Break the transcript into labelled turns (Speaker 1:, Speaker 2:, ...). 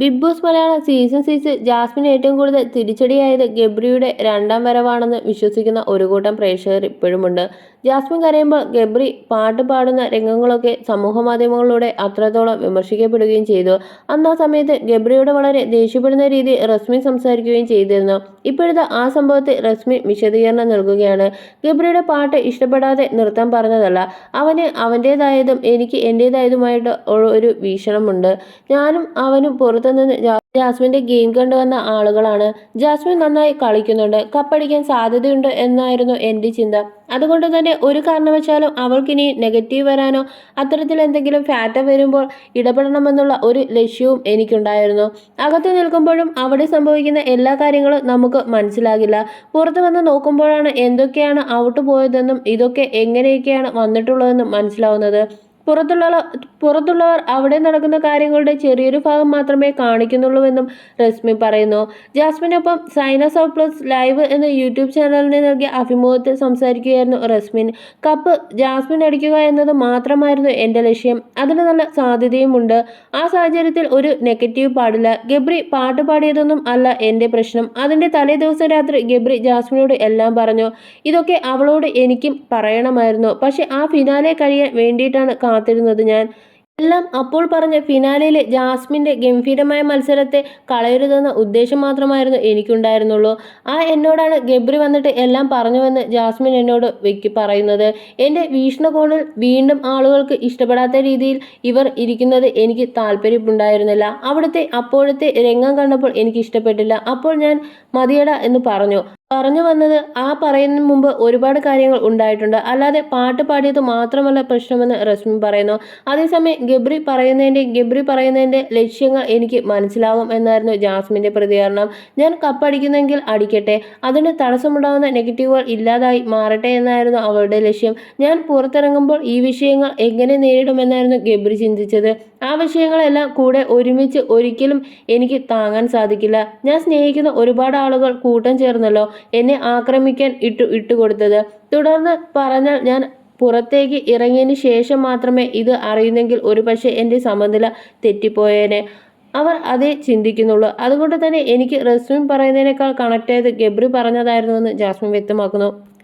Speaker 1: Bigg Boss Malayalam season six Jasmine ഏറ്റവും കൂടുതൽ തിരിച്ചടിയായത് ഗബ്രിയുടെ രണ്ടാം വരവാണെന്ന് വിശ്വസിക്കുന്ന ഒരു കൂട്ടം പ്രേക്ഷകർ ഇപ്പോഴുമുണ്ട്. ജാസ്മിൻ കരയുമ്പോൾ ഗബ്രി പാട്ട് പാടുന്ന രംഗങ്ങളൊക്കെ സമൂഹ മാധ്യമങ്ങളിലൂടെ അത്രത്തോളം വിമർശിക്കപ്പെടുകയും ചെയ്തു. അന്ന് ആ സമയത്ത് ഗബ്രിയോട് വളരെ ദേഷ്യപ്പെടുന്ന രീതി റസ്മി സംസാരിക്കുകയും ചെയ്തിരുന്നു. ഇപ്പോഴത്തെ ആ സംഭവത്തിൽ റസ്മി വിശദീകരണം നൽകുകയാണ്. ഗബ്രിയുടെ പാട്ട് ഇഷ്ടപ്പെടാതെ നൃത്തം പറഞ്ഞതല്ല. അവന് അവന്റേതായതും എനിക്ക് എന്റേതായതുമായിട്ട് ഒരു വീക്ഷണമുണ്ട്. ഞാനും അവനും പുറത്തുനിന്ന് ജാസ്മിന്റെ ഗെയിം കണ്ടുവന്ന ആളുകളാണ് ജാസ്മിൻ നന്നായി കളിക്കുന്നുണ്ട് കപ്പടിക്കാൻ സാധ്യതയുണ്ട് എന്നായിരുന്നു എന്റെ ചിന്ത. അതുകൊണ്ട് തന്നെ ഒരു കാരണവശാലും അവൾക്കിനി നെഗറ്റീവ് വരാനോ അത്തരത്തിൽ എന്തെങ്കിലും ഫാറ്റ വരുമ്പോൾ ഇടപെടണമെന്നുള്ള ഒരു ലക്ഷ്യവും എനിക്കുണ്ടായിരുന്നു. അകത്ത് നിൽക്കുമ്പോഴും അവിടെ സംഭവിക്കുന്ന എല്ലാ കാര്യങ്ങളും നമുക്ക് മനസ്സിലാകില്ല. പുറത്ത് വന്ന് നോക്കുമ്പോഴാണ് എന്തൊക്കെയാണ് ഔട്ട് പോയതെന്നും ഇതൊക്കെ എങ്ങനെയൊക്കെയാണ് വന്നിട്ടുള്ളതെന്നും മനസ്സിലാവുന്നത്. പുറത്തുള്ള പുറത്തുള്ളവർ അവിടെ നടക്കുന്ന കാര്യങ്ങളുടെ ചെറിയൊരു ഭാഗം മാത്രമേ കാണിക്കുന്നുള്ളൂവെന്നും റസ്മി പറയുന്നു. ജാസ്മിനൊപ്പം സൈനസ് ഓഫ് പ്ലസ് ലൈവ് എന്ന യൂട്യൂബ് ചാനലിന് നൽകിയ അഭിമുഖത്തിൽ സംസാരിക്കുകയായിരുന്നു റസ്മിൻ കപ്പ് ജാസ്മിൻ അടിക്കുക എന്നത് മാത്രമായിരുന്നു എന്റെ ലക്ഷ്യം. അതിന് നല്ല സാധ്യതയുമുണ്ട്. ആ സാഹചര്യത്തിൽ ഒരു നെഗറ്റീവ് പാടില്ല. ഗബ്രി പാട്ട് പാടിയതൊന്നും അല്ല എന്റെ പ്രശ്നം. അതിന്റെ തലേ ദിവസം രാത്രി ഗബ്രി ജാസ്മിനോട് എല്ലാം പറഞ്ഞു. ഇതൊക്കെ അവളോട് എനിക്കും പറയണമായിരുന്നു. പക്ഷെ ആ ഫിനാലെ കഴിയാൻ വേണ്ടിയിട്ടാണ് കാത്തിരുന്നത് ഞാൻ. എല്ലാം അപ്പോൾ പറഞ്ഞ ഫിനാലയിലെ ജാസ്മിന്റെ ഗംഭീരമായ മത്സരത്തെ കളയരുതെന്ന ഉദ്ദേശം മാത്രമായിരുന്നു എനിക്കുണ്ടായിരുന്നുള്ളൂ. ആ എന്നോടാണ് ഗബ്രി വന്നിട്ട് എല്ലാം പറഞ്ഞുവെന്ന് ജാസ്മിൻ എന്നോട് വെക്കി പറയുന്നത്. എന്റെ വീക്ഷണകോണിൽ വീണ്ടും ആളുകൾക്ക് ഇഷ്ടപ്പെടാത്ത രീതിയിൽ ഇവർ ഇരിക്കുന്നത് എനിക്ക് താല്പര്യമുണ്ടായിരുന്നില്ല. അവിടുത്തെ അപ്പോഴത്തെ രംഗം കണ്ടപ്പോൾ എനിക്ക് ഇഷ്ടപ്പെട്ടില്ല അപ്പോൾ ഞാൻ മതിയട എന്ന് പറഞ്ഞു. പറഞ്ഞു വന്നത് ആ പറയുന്നതിന് മുമ്പ് ഒരുപാട് കാര്യങ്ങൾ ഉണ്ടായിട്ടുണ്ട്. അല്ലാതെ പാട്ട് പാടിയത് മാത്രമല്ല പ്രശ്നമെന്ന് റസ്മി പറയുന്നു. അതേസമയം ഗബ്രി പറയുന്നതിന്റെ ഗബ്രി പറയുന്നതിന്റെ ലക്ഷ്യങ്ങൾ എനിക്ക് മനസ്സിലാകും എന്നായിരുന്നു ജാസ്മിന്റെ പ്രതികരണം. ഞാൻ കപ്പടിക്കുന്നെങ്കിൽ അടിക്കട്ടെ. അതിന് തടസ്സമുണ്ടാകുന്ന നെഗറ്റീവുകൾ ഇല്ലാതായി മാറട്ടെ എന്നായിരുന്നു അവളുടെ ലക്ഷ്യം. ഞാൻ പുറത്തിറങ്ങുമ്പോൾ ഈ വിഷയങ്ങൾ എങ്ങനെ നേരിടുമെന്നായിരുന്നു ഗബ്രി ചിന്തിച്ചത്. ആ വിഷയങ്ങളെല്ലാം കൂടെ ഒരുമിച്ച് ഒരിക്കലും എനിക്ക് താങ്ങാൻ സാധിക്കില്ല. ഞാൻ സ്നേഹിക്കുന്ന ഒരുപാട് ആളുകൾ കൂട്ടം ചേർന്നല്ലോ. എന്നെ ആക്രമിക്കാൻ ഇട്ടു ഇട്ടുകൊടുത്തത് തുടർന്ന് പറഞ്ഞാൽ ഞാൻ പുറത്തേക്ക് ഇറങ്ങിയതിന് ശേഷം മാത്രമേ ഇത് അറിയുന്നെങ്കിൽ ഒരുപക്ഷെ എന്റെ സമനില തെറ്റിപ്പോയേനെ. അവർ അതേ ചിന്തിക്കുന്നുള്ളൂ. അതുകൊണ്ട് തന്നെ എനിക്ക് റസ്മിൻ പറയുന്നതിനേക്കാൾ കണക്ട് ചെയ്ത് ഗബ്രി പറഞ്ഞതായിരുന്നുവെന്ന് ജാസ്മിൻ വ്യക്തമാക്കുന്നു.